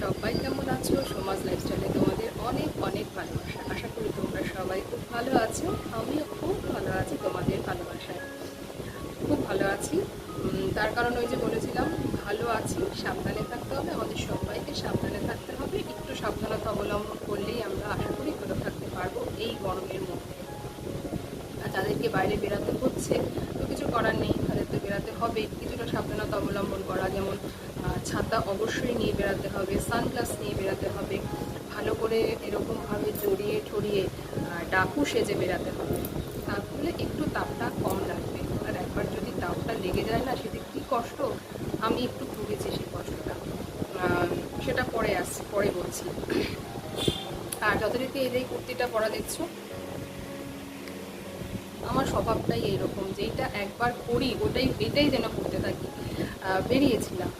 সবাই কেমন আছো? সমাজ লাইফস্টাইলে তোমাদের অনেক অনেক ভালোবাসা। আশা করি তোমরা সবাই খুব ভালো আছো। আমিও খুব ভালো আছি তোমাদের ভালোবাসায়। খুব ভালো আছি। তার কারণ ওই যে বলেছিলাম, ভালো আছি, সাবধানে থাকতে হবে। আমাদের সবাইকে সাবধানে থাকতে হবে। একটু সাবধানতা অবলম্বন করলেই আমরা আশা করি ভালো থাকতে পারব এই গরমের মধ্যে। আর যাদেরকে বাইরে বেরাতে হচ্ছে, তো কিছু করার নেই। বেরাতে হবে, কিছুটা সাবধানতা অবলম্বন করা, যেমন ছাতা অবশ্যই নিয়ে বেরাতে হবে, সানগ্লাস নিয়ে বেরাতে হবে, ভালো করে এরকমভাবে জড়িয়ে ঠরিয়ে ডাকু সেজে বেরাতে হবে। তাহলে একটু তাপটা কম লাগবে। আর একবার যদি তাপটা লেগে যায় না সেটা কী কষ্ট? আমি একটু ভুগেছি সেই কষ্টটা। সেটা পরে আসছি, পরে বলছি। আর যথারীতি এই কুর্তিটা পরা দেখছ আমার স্বভাবটাই এইরকম যেইটা একবার করি, ওটাই, এটাই যেন করতে থাকি। বেরিয়েছিলাম।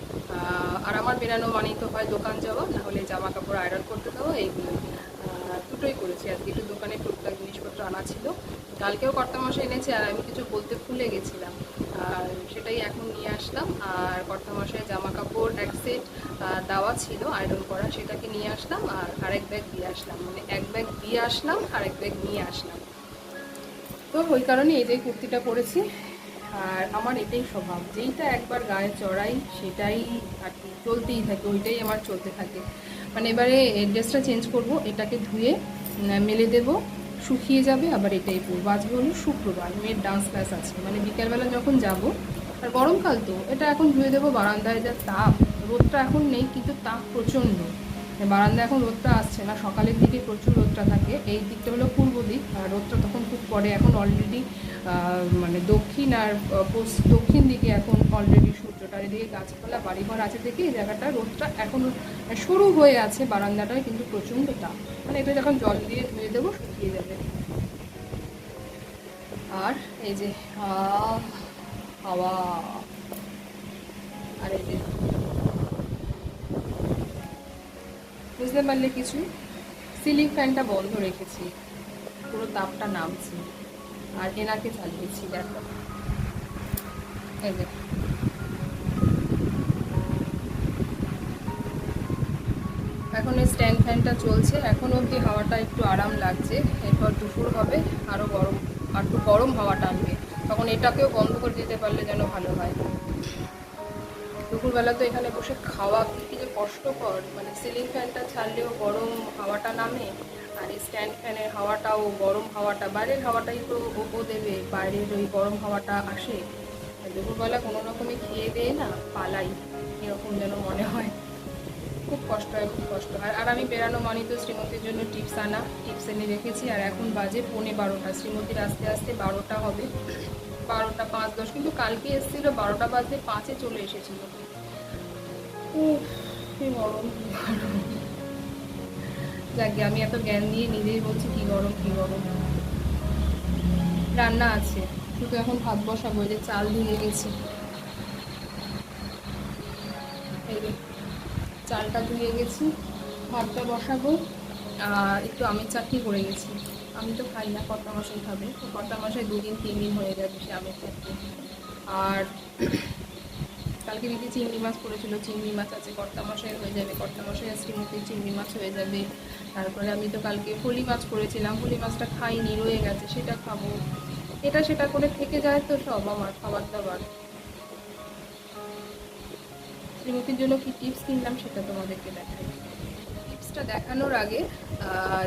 আর আমার বেরানো মানেই তো হয় দোকান যাওয়া, না হলে জামা কাপড় আয়রন করতে দেওয়া এইগুলো দুটোই করেছি আজকে একটু দোকানে টুকটাক জিনিসপত্র আনা ছিল। কালকেও কর্তামশা এনেছে আর আমি কিছু বলতে ভুলে গেছিলাম। আর সেটাই এখন নিয়ে আসলাম। আর কর্তামশায় জামা কাপড় এক সেট দেওয়া ছিল, আয়রন করা, সেটাকে নিয়ে আসলাম। আর আরেক ব্যাগ দিয়ে আসলাম। মানে এক ব্যাগ দিয়ে আসলাম আর এক ব্যাগ নিয়ে আসলাম। তো ওই কারণে এই যে কুর্তিটা পরেছি। আর আমার এটাই স্বভাব, যেইটা একবার গায়ে চড়াই সেটাই আর কি চলতেই থাকে, ওইটাই আমার চলতে থাকে। মানে এবারে ড্রেসটা চেঞ্জ করব, এটাকে ধুয়ে মেলে দেব, শুকিয়ে যাবে, আবার এটাই পরবো। আজকে হলো শুক্রবার, মেয়ের ডান্স ক্লাস আছে মানে বিকেলবেলা যখন যাব, আর গরমকাল তো, এটা এখন ধুয়ে দেবো, বারান্দায় যা তাপ, রোদটা এখন নেই, কিন্তু তাপ প্রচণ্ড। বারান্দায় এখন রোদটা আসছে না, সকালের দিকে প্রচুর রোদটা থাকে। এই দিকটা হলো পূর্ব দিক, আর রোদটা তখন খুব পড়ে এখন অলরেডি মানে দক্ষিণ আর দক্ষিণ দিকে এখন অলরেডি সূর্যটা। এদিকে গাছপালা, বাড়িঘর আছে দেখে এই জায়গাটা রোদটা এখন শুরু হয়ে আছে বারান্দাটায়, কিন্তু প্রচণ্ড তাপ। মানে এটা যখন জল দিয়ে ধুয়ে দেবো, শুকিয়ে যাবে। আর এই যে হাওয়া। আর এই যে বুঝতে পারলে কিছু? সিলিং ফ্যানটা বন্ধ রেখেছি। পুরো তাপটা নামছে। আর এনাকে চালিয়েছি দেখো। এখন এই স্ট্যান্ড ফ্যানটা চলছে। এখন অবধি হাওয়াটা একটু আরাম লাগছে। এরপর দুপুর হবে আরও গরম, আর একটু গরম হাওয়া টানবে। তখন এটাকেও বন্ধ করে দিতে পারলে যেন ভালো হয়। দুপুরবেলা তো এখানে বসে খাওয়া কষ্টকর মানে সিলিং ফ্যানটা ছাড়লেও গরম হাওয়াটা নামে আর এই স্ট্যান্ড ফ্যানের হাওয়াটাও গরম হাওয়াটা বাইরের হাওয়াটাই তো ও দেবে বাইরের ওই গরম হাওয়াটা আসে। দুপুরবেলা কোনো রকমে খেয়ে দিয়ে না পালাই এরকম যেন মনে হয়। খুব কষ্ট হয় খুব কষ্ট হয়। আর আমি বেরানো মানি তো শ্রীমতীর জন্য টিপস আনা টিপস এনে রেখেছি। আর এখন বাজে পৌনে বারোটা শ্রীমতীর আস্তে আস্তে বারোটা হবে। বারোটা পাঁচ দশ কিন্তু কালকে এসেছিল বারোটা বাজে পাঁচে চলে এসেছিল। উফ, কি গরম? যাকে আমি এত জ্ঞান দিয়ে নিজেই বলছি কি গরম কি গরম। রান্না আছে শুধু এখন ভাত বসাবো যে চাল ধুয়ে গেছি। চালটা ধুয়ে গেছি, ভাতটা বসাবো, আর একটু আমের চাটনি করে গেছি। আমি তো খাই না, কর্তা মশাই খাবে। কর্তা মশাই দুদিন তিন দিন হয়ে যাবে সে আমের চাটনি। আর কালকে দিদি চিংড়ি মাছ করেছিল চিংড়ি মাছ আছে কর্তা মশাই হয়ে যাবে কর্তা মশাই আর শ্রীমতির চিংড়ি মাছ হয়ে যাবে। তারপরে আমি তো কালকে ফলি মাছ করেছিলাম ফলি মাছটা খাইনি, রয়ে গেছে, সেটা খাব। এটা সেটা করে থেকে যায় তো সব আমার খাবার দাবার শ্রীমতির জন্য কি টিপস কিনলাম সেটা তোমাদেরকে দেখাই। টিপসটা দেখানোর আগে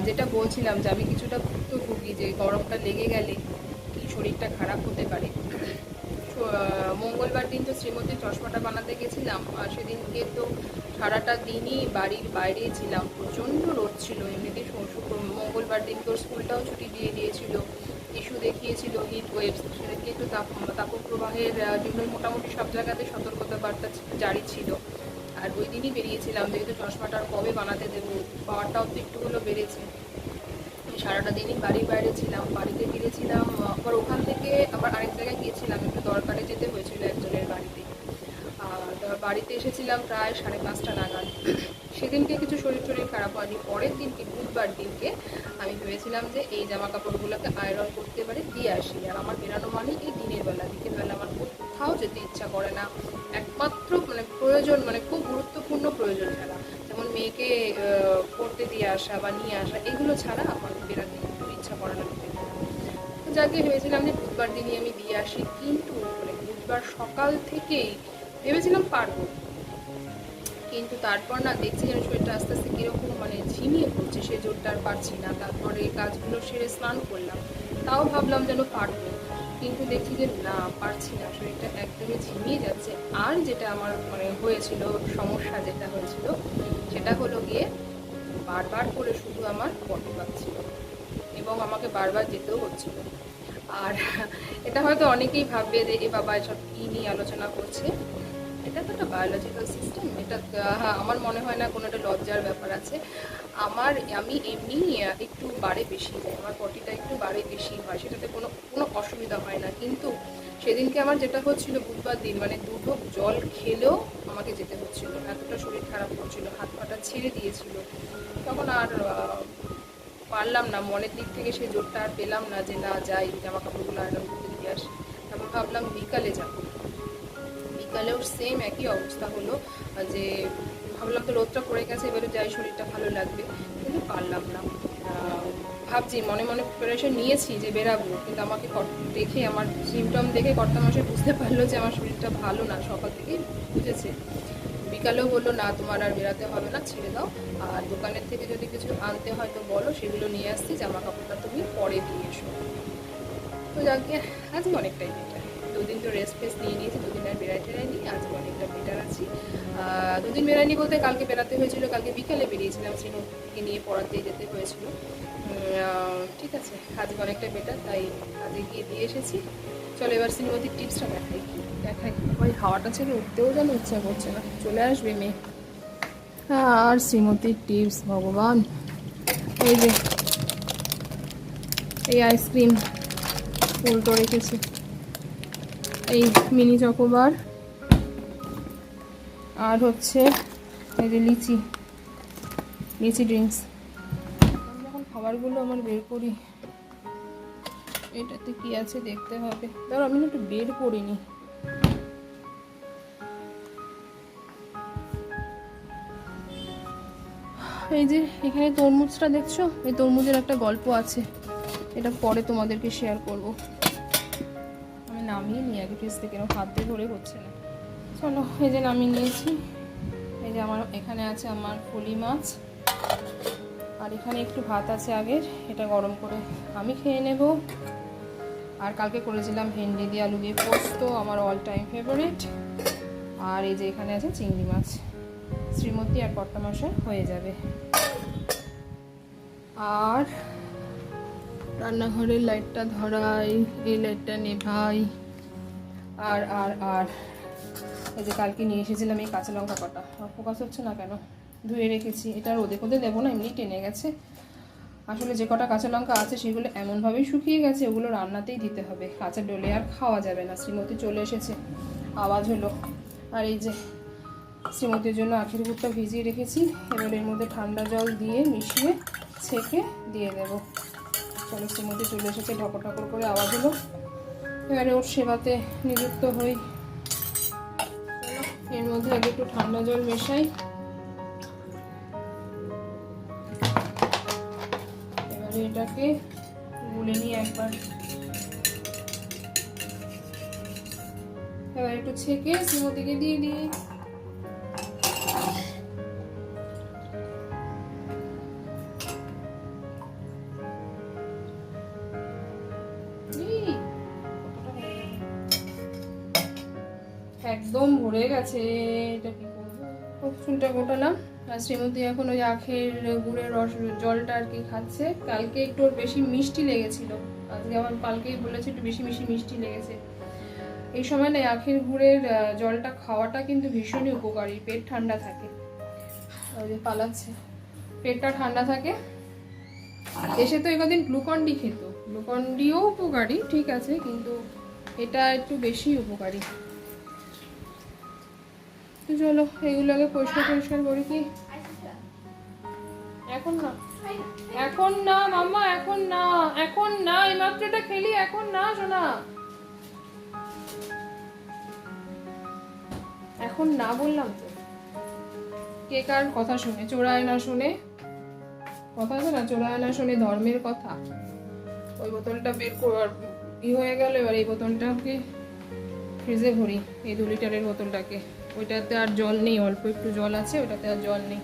যেটা বলছিলাম যে আমি কিছুটা ভুক্তভোগী যে গরমটা লেগে গেলে কি শরীরটা খারাপ হতে পারে। মঙ্গলবার দিন তো শ্রীমতির চশমাটা বানাতে গেছিলাম, আর সেদিনকে তো সারাটা দিনই বাড়ির বাইরে ছিলাম, প্রচণ্ড রোদ ছিল, এমনিতে মঙ্গলবার দিন তোর স্কুলটাও ছুটি দিয়ে দিয়েছিল ইস্যু দেখিয়েছিল হিট ওয়েভস সেদিনকে একটু তাপ তাপপ্রবাহের জন্য মোটামুটি সব জায়গাতে সতর্কতা বার্তা জারি ছিল। আর ওই দিনই বেরিয়েছিলাম, যেহেতু চশমাটা আর কবে বানাতে দেবো, পাওয়ারটাও তো একটু হলেও বেড়েছে। সারাটা দিনই বাড়ির বাইরে ছিলাম, বাড়িতে ফিরেছিলাম, আবার ওখান থেকে আবার আরেক জায়গায় গিয়েছিলাম, একটু দরকারে যেতে হয়েছিল একজনের বাড়িতে। আর বাড়িতে এসেছিলাম প্রায় সাড়ে পাঁচটা নাগাদ। সেদিনকে কিছু শরীর শরীর খারাপ হয়নি পরের দিনকে, বুধবার দিনকে আমি ভেবেছিলাম যে এই জামা কাপড়গুলোকে আয়রন করতে পারে, দিয়ে আসি। আর আমার বেরানো মানে এই দিনের বেলা। বিকেল বেলা আমার কোথাও যেতে ইচ্ছা করে না। একমাত্র মানে প্রয়োজন মানে খুব গুরুত্বপূর্ণ প্রয়োজন ছাড়া যেমন মেয়েকে করতে দিয়ে আসা বা নিয়ে আসা, এগুলো ছাড়া আমার বেরাতে, একটু ইচ্ছা করে না যাকে ভেবেছিলাম যে বুধবার দিনই আমি দিয়ে আসি, কিন্তু মানে বুধবার সকাল থেকেই ভেবেছিলাম পারব। কিন্তু তারপর না দেখছি যেন শরীরটা আস্তে আস্তে কীরকম মানে ঝিমিয়ে পড়ছে সে জোরটা আর পারছি না। তারপরে কাজগুলো সেরে স্নান করলাম। তাও ভাবলাম যেন পারব কিন্তু দেখছি যে না, পারছি না। শরীরটা একদমই ঝিমিয়ে যাচ্ছে। আর যেটা আমার মানে হয়েছিল, সমস্যা যেটা হয়েছিল, সেটা হলো গিয়ে বারবার করে শুধু আমার পটি পাচ্ছিল এবং আমাকে বারবার যেতেও হচ্ছিল। আর এটা হয়তো অনেকেই ভাববে যে এ বাবা এসব কী নিয়ে আলোচনা করছে? এটা তো একটা বায়োলজিক্যাল সিস্টেম এটা হ্যাঁ, আমার মনে হয় না কোনো একটা লজ্জার ব্যাপার আছে। আমার আমি এমনি একটু বাড়ে বেশি যাই আমার পটিটা একটু বাড়ে বেশি হয় সেটাতে কোনো কোনো অসুবিধা হয় না। কিন্তু সেদিনকে আমার যেটা হচ্ছিল বুধবার দিন মানে দুটো জল খেলেও আমাকে যেতে হচ্ছিল এতটা শরীর খারাপ করছিল হাত পাটা ছেড়ে দিয়েছিল। তখন আর পারলাম না, মনের দিক থেকে সেই জোরটা আর পেলাম না যে না যাই জামা কাপড়গুলো আয়রন করতে দিয়ে আসি। তারপর ভাবলাম বিকালে যাব। বিকালেও সেম একই অবস্থা হলো, যে ভাবলাম তো রোদটা পড়ে গেছে, এবারে যাই, শরীরটা ভালো লাগবে, কিন্তু পারলাম না। ভাবছি, মনে মনে প্রিপারেশন নিয়েছি যে বেরাবো, কিন্তু আমাকে দেখে আমার সিমটম দেখে কর্তা মাসে বুঝতে পারল যে আমার শরীরটা ভালো না, সকাল থেকেই বুঝেছে। বিকালেও বলল, না, তোমার আর বেরাতে হবে না, ছেড়ে দাও। আর দোকানের থেকে যদি কিছু আনতে হয় তো বলো, সেগুলো নিয়ে আসছি জামা কাপড়টা তুমি পরে দিয়ে এসো। তো যাকে, আজকে অনেকটাই বেটার দুদিন তো রেস্ট ফেস্ট নিয়ে নিয়েছি, দুদিন আর বেড়াই টেরাইনি আজকে অনেকটা বেটার আছি। দুদিন বেড়াইনি বলতে কালকে বেড়াতে হয়েছিল, কালকে বিকালে বেরিয়েছিলাম শ্রীমতীকে নিয়ে পড়াতে যেতে হয়েছিল। ঠিক আছে, আজকে অনেকটা বেটার তাই আজকে গিয়ে দিয়ে এসেছি। চলো এবার শ্রীমতীর টিপসটা দেখাই। দেখাই। ওই হাওয়াটা ছেড়ে উঠতেও যেন ইচ্ছা করছে না। চলে আসবে মেয়ে। আর শ্রীমতীর টিপস ভগবান। এই যে, এই আইসক্রিম উল্টো রেখেছি। এই মিনি চকোবার। আর হচ্ছে এই যে লিচি লিচি ড্রিঙ্কস। আমি যখন খাবারগুলো আমার বের করি এটাতে কি আছে দেখতে হবে। ধরো আমি একটু বের করিনি। এই যে এখানে তরমুজটা দেখছ? এই তরমুজের একটা গল্প আছে। এটা পরে তোমাদেরকে শেয়ার করব। আমি নামিয়ে নিই, আগে ফ্রিজ থেকে। হাত দিয়ে ধরে হচ্ছে না। চলো, এই যে নামিয়ে নিয়েছি। এই যে আমার এখানে আছে আমার ফলি মাছ। আর এখানে একটু ভাত আছে আগের। এটা গরম করে আমি খেয়ে নেব। আর কালকে করেছিলাম ভেন্ডি দিয়ে আলু দিয়ে পোস্ত, আমার অল টাইম ফেভারিট আর এই যে এখানে আছে চিংড়ি মাছ। শ্রীমতী আর কর্তা মাসে হয়ে যাবে। আর রান্নাঘরের লাইটটা ধরাই, এই লাইটটা নেভাই। আর আর আর, এই যে কালকে নিয়ে এসেছিলাম এই কাঁচা লঙ্কা কটা। ফোকাস হচ্ছে না কেন? ধুয়ে রেখেছি। এটা রোদে ফোদে দেবো না, এমনি টেনে গেছে। আসলে যে কটা কাঁচা লঙ্কা আছে সেগুলো এমনভাবেই শুকিয়ে গেছে, ওগুলো রান্নাতেই দিতে হবে। কাঁচা ডলে আর খাওয়া যাবে না, শ্রীমতী চলে এসেছে। আওয়াজ হলো। আর এই যে শ্রীমতীর জন্য আখের গুড়টা ভিজিয়ে রেখেছি, এবার এর মধ্যে ঠান্ডা জল দিয়ে মিশিয়ে ছেঁকে দিয়ে দেব। চলো, শ্রীমতী চলে এসেছে ঢকর ঢকর করে আওয়াজ হলো। এবারে ওর সেবাতে নিযুক্ত হই। এর মধ্যে আগে একটু ঠান্ডা জল মেশাই। এবারে এটাকে গুলে নিই একবার। এবার একটু ছেঁকে শ্রীমতীকে দিয়ে দিই একদম ভরে গেছে, এটা কি করব? চুলটা গোটালাম? শ্রীমতী এখন ওই আখের গুড়ের রস, জলটা আর কি খাচ্ছে। কালকে একটু ওর বেশি মিষ্টি লেগেছিল। আজকে আমার কালকেই বলেছে একটু বেশি বেশি মিষ্টি লেগেছে। এই সময় না আখের গুড়ের জলটা খাওয়াটা কিন্তু ভীষণই উপকারী। পেট ঠান্ডা থাকে। যে পালাচ্ছে। পেটটা ঠান্ডা থাকে। এসে তো একদিন গ্লুকন ডি খেত। গ্লুকন ডিও উপকারী, ঠিক আছে, কিন্তু এটা একটু বেশি উপকারী। তো চলো এগুলো আগে পরিষ্কার পরিষ্কার করি কি? এখন না। এখন না, মাম্মা, এখন না। এখন না এই মাত্র এটা খেলি, এখন না শোনা এখন না বললাম তো। কে কার কথা শুনে, চোরায় না শুনে? কথা আছে না? চোরায় না শোনে ধর্মের কথা। ওই বোতলটা বের করার ই হয়ে গেল, এবার এই বোতলটাকে ফ্রিজে ভরি, এই দু লিটারের বোতলটাকে। ওইটাতে আর জল নেই, অল্প একটু জল আছে ওটাতে আর জল নেই।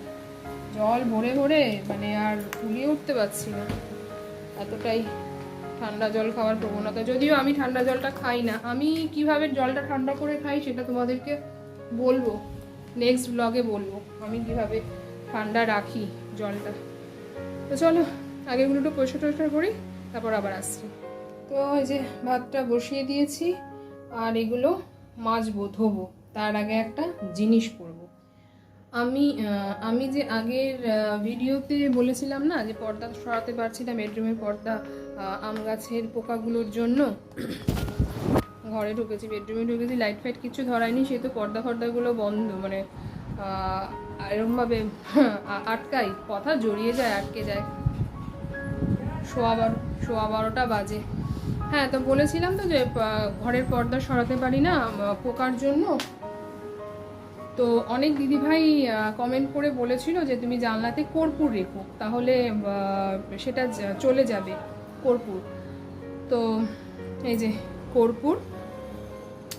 জল ভরে ভরে মানে আর ফুলিয়ে উঠতে পারছি না। এতটাই ঠান্ডা জল খাওয়ার প্রবণতা। যদিও আমি ঠান্ডা জলটা খাই না, আমি কীভাবে জলটা ঠান্ডা করে খাই সেটা তোমাদেরকে বলব নেক্সট ব্লগে বলব, আমি কীভাবে ঠান্ডা রাখি জলটা। তো চলো, আগে এগুলো একটু পরিষ্কার টরিষ্কার করি, তারপর আবার আসছি। তো এই যে ভাতটা বসিয়ে দিয়েছি, আর এগুলো মাজবো, ধোবো। তার আগে একটা জিনিস করব আমি আমি যে আগের ভিডিওতে বলেছিলাম না যে পর্দা সরাতে পারছি না, বেডরুমের পর্দা আম গাছের পোকাগুলোর জন্য। ঘরে ঢুকেছি, বেডরুমে ঢুকেছি, লাইট ফাইট কিছু ধরায়নি, সেহেতু পর্দা ফর্দাগুলো বন্ধ মানে এরকমভাবে আটকাই, কথা জড়িয়ে যায়, আটকে যায়। সোয়া বারো, সোয়া বারোটা বাজে। হ্যাঁ তো বলেছিলাম তো যে ঘরের পর্দা সরাতে পারি না পোকার জন্য। তো অনেক দিদিভাই কমেন্ট করে বলেছিল যে তুমি জানলাতে কর্পূর রেখো, তাহলে সেটা চলে যাবে কর্পূর। তো এই যে কর্পূর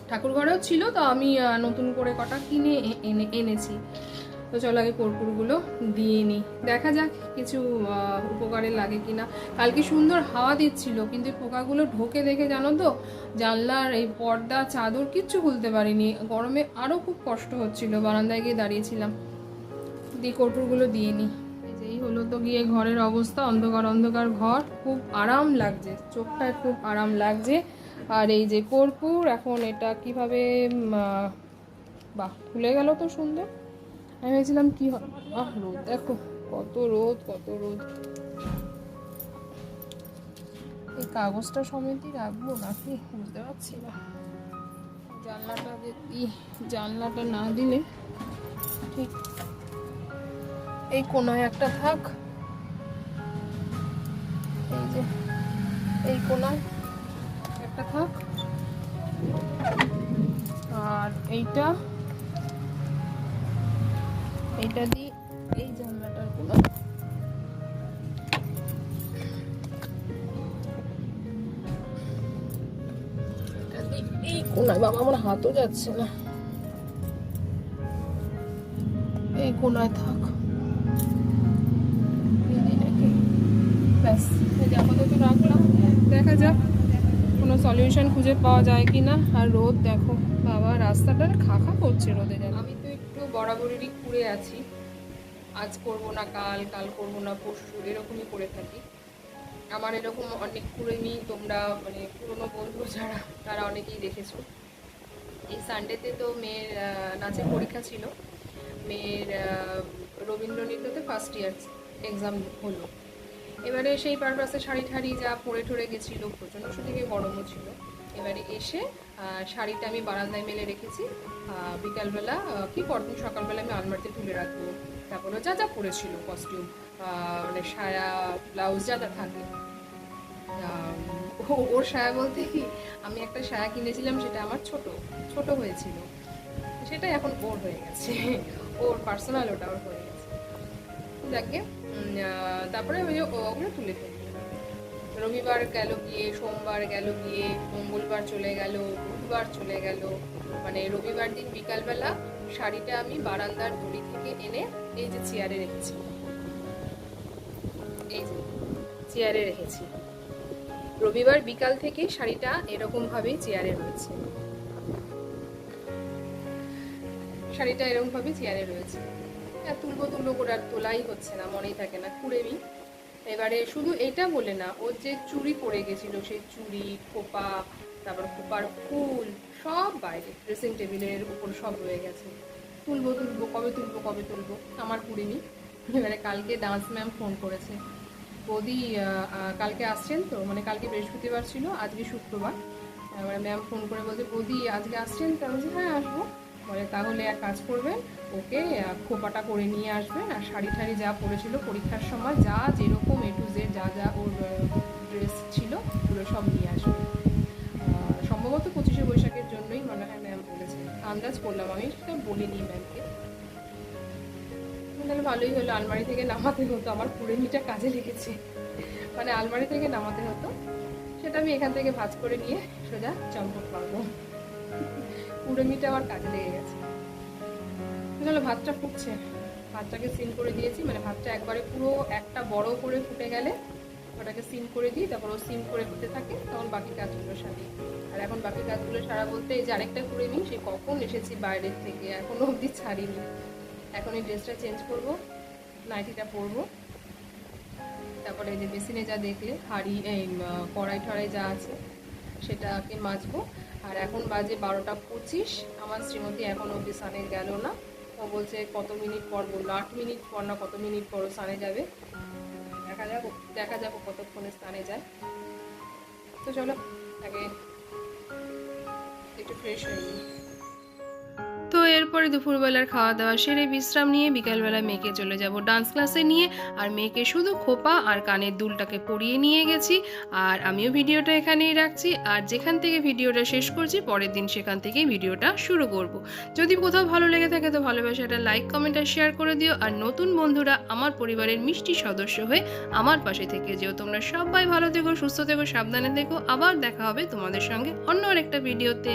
ঠাকুর ঘরেও ছিল, তো আমি নতুন করে কটা কিনে এনে, এনেছি। তো চলো আগে কর্পূরগুলো দিয়ে নিই। দেখা যাক কিছু উপকারে লাগে কিনা। কালকে সুন্দর হাওয়া দিচ্ছিল, কিন্তু পোকাগুলো ঢোকে দেখে জানো তো, জানলার এই পর্দা, চাদর কিচ্ছু খুলতে পারিনি। গরমে আরও খুব কষ্ট হচ্ছিল, বারান্দায় গিয়ে দাঁড়িয়েছিলাম। দিয়ে কর্পূরগুলো দিয়ে নিই। এই হলো তো গিয়ে ঘরের অবস্থা, অন্ধকার অন্ধকার ঘর। খুব আরাম লাগছে, চোখটায় খুব আরাম লাগছে। আর এই যে কর্পূর এখন এটা কীভাবে বাহ, খুলে গেল তো সুন্দর। আমি ভেবেছিলাম কি আহ, রোদ, দেখো, কত রোদ কত রোদ। এই কাগজটা সমেতই রাখব নাকি? বুঝতে পারছি না। জানলাটা যদি জানলাটা না দিলে ঠিক এই কোনায় একটা থাক। এই যে, এই কোনায় একটা থাক। আর এইটা এইটা দিয়ে এই জানলাটার কোনা হাতও যাচ্ছে না। এই কোনায় থাক। ব্যাস আপাতত রাখলাম। দেখা যাক কোনো সলিউশন খুঁজে পাওয়া যায় কি না আর রোদ দেখো, বাবা রাস্তাটা না খা খা করছে রোদে যেন। বরাবরেরই ঘুরে আছি। আজ করব না কাল কাল করব না পরশু এরকমই করে থাকি। আমার এরকম অনেক কুড়েমি তোমরা মানে পুরনো বন্ধু যারা তারা অনেকেই দেখেছ। এই সানডেতে তো মেয়ের নাচের পরীক্ষা ছিল। মেয়ের আহ, রবীন্দ্র নৃত্যতে ফার্স্ট ইয়ার এক্সাম হলো। এবারে সেই পারপাসে শাড়ি ঠাড়ি যা পরে ঠরে গেছিল প্রচণ্ড সেদিকে গরমও ছিল। এবারে এসে শাড়িটা আমি বারান্দায় মেলে রেখেছি। বিকালবেলা কি পরদিন সকালবেলা আমি আলমারিতে তুলে রাখব। তারপরে যা যা পরেছিল কস্টিউম মানে সায়া ব্লাউজ যা যা থাকে। ওর সায়া বলতে কি, আমি একটা সায়া কিনেছিলাম সেটা আমার ছোট ছোট হয়েছিল। সেটা এখন ওর হয়ে গেছে। ওর পার্সোনাল ওটা ওর হয়ে গেছে। যাকে তারপরে ওই ওগুলো তুলে ফেলি রবিবার গেল গিয়ে, সোমবার গেল গিয়ে, মঙ্গলবার চলে গেল, বুধবার চলে গেল। মানে রবিবার দিন বিকালবেলা শাড়িটা আমি বারান্দার দড়ি থেকে এনে এই যে চেয়ারে রেখেছি। এই যে চেয়ারে রেখেছি। রবিবার বিকাল থেকে শাড়িটা এরকম ভাবেই চেয়ারে রয়েছে। শাড়িটা এরকম ভাবে চেয়ারে রয়েছে। আর তুলবো তুলবো করে আর তোলাই হচ্ছে না, মনেই থাকে না কুড়েমি এবারে শুধু এটা বলে না, ওর যে চুড়ি পড়ে গেছিল, সেই চুড়ি, খোপা, তারপর খোপার ফুল, সব বাইরে ড্রেসিং টেবিলের উপর সব রয়ে গেছে। তুলবো তুলবো, কবে তুলবো কবে তুলবো, আমার কুড়িনি। এবারে কালকে ডান্স ম্যাম ফোন করেছে। বৌদি কালকে আসছেন তো? মানে কালকে বৃহস্পতিবার ছিল, আজকে শুক্রবার। এবারে ম্যাম ফোন করে বলছে, বৌদি, আজকে আসছেন? তো আমি হ্যাঁ আসব। বলে, তাহলে এক কাজ করবেন, ওকে খোপাটা করে নিয়ে আসবেন, আর শাড়ি ঠাড়ি যা পরেছিল পরীক্ষার সময়, যা যেরকম জেড যা যা ওর ড্রেস ছিল ওগুলো সব নিয়ে আসবেন আহ, সম্ভবত পঁচিশে বৈশাখের জন্যই মনে হয় ম্যাম বলেছে। আন্দাজ করলাম আমি সেটা বলিনি ম্যামকে তাহলে ভালোই হলো আলমারি থেকে নামাতে হতো আমার কুড়েমিটা কাজে লেগেছে। মানে আলমারি থেকে নামাতে হতো সেটা আমি এখান থেকে ভাজ করে নিয়ে সোজা চম্পট পারব কুড়েমিটা আমার কাজে লেগে গেছে। ভাতটা ফুটছে। ভাতটাকে সিম করে দিয়েছি মানে ভাতটা একবারে পুরো একটা বড় করে ফুটে গেলে ওটাকে সিম করে দিই, তারপর ও সিম করে ফুটে থাকে, তখন বাকি কাজগুলো সারি। আর এখন বাকি কাজগুলো সারা বলতে এই যে আরেকটা করে নিই, সে কখন এসেছি বাইরের থেকে, এখনও অবধি ছাড়িনি। এখন এই ড্রেসটা চেঞ্জ করব, নাইটিটা পরবো। তারপরে এই যে বেসিনে যা দেখলে, হাড়ি, এই কড়াই টড়াই যা আছে, সেটাকে মাজবো। আর এখন বাজে বারোটা পঁচিশ, আমার শ্রীমতী এখন অবধি সানে গেল না। ও বলছে, কত মিনিট পর বলল, আট মিনিট পর না কত মিনিট পর স্থানে যাবে? দেখা যাক দেখা যাক কতক্ষণে স্থানে যায়। তো চলো, আগে একটু ফ্রেশ হয়ে এরপরে দুপুরবেলার খাওয়া দাওয়া সেরে বিশ্রাম নিয়ে বিকালবেলা মেয়েকে চলে যাব ডান্স ক্লাসে নিয়ে। আর মেয়েকে শুধু খোপা আর কানের দুলটাকে পরিয়ে নিয়ে গেছি। আর আমিও ভিডিওটা এখানেই রাখছি। আর যেখান থেকে ভিডিওটা শেষ করছি, পরের দিন সেখান থেকেই ভিডিওটা শুরু করব। যদি কোথাও ভালো লেগে থাকে তো ভালোবাসাটা লাইক কমেন্ট আর শেয়ার করে দিও। আর নতুন বন্ধুরা আমার পরিবারের মিষ্টি সদস্য হয়ে আমার পাশে থেকে যেও। তোমরা সবাই ভালো থেকো, সুস্থ থেকো, সাবধানে থেকো। আবার দেখা হবে তোমাদের সঙ্গে অন্য আরেকটা ভিডিওতে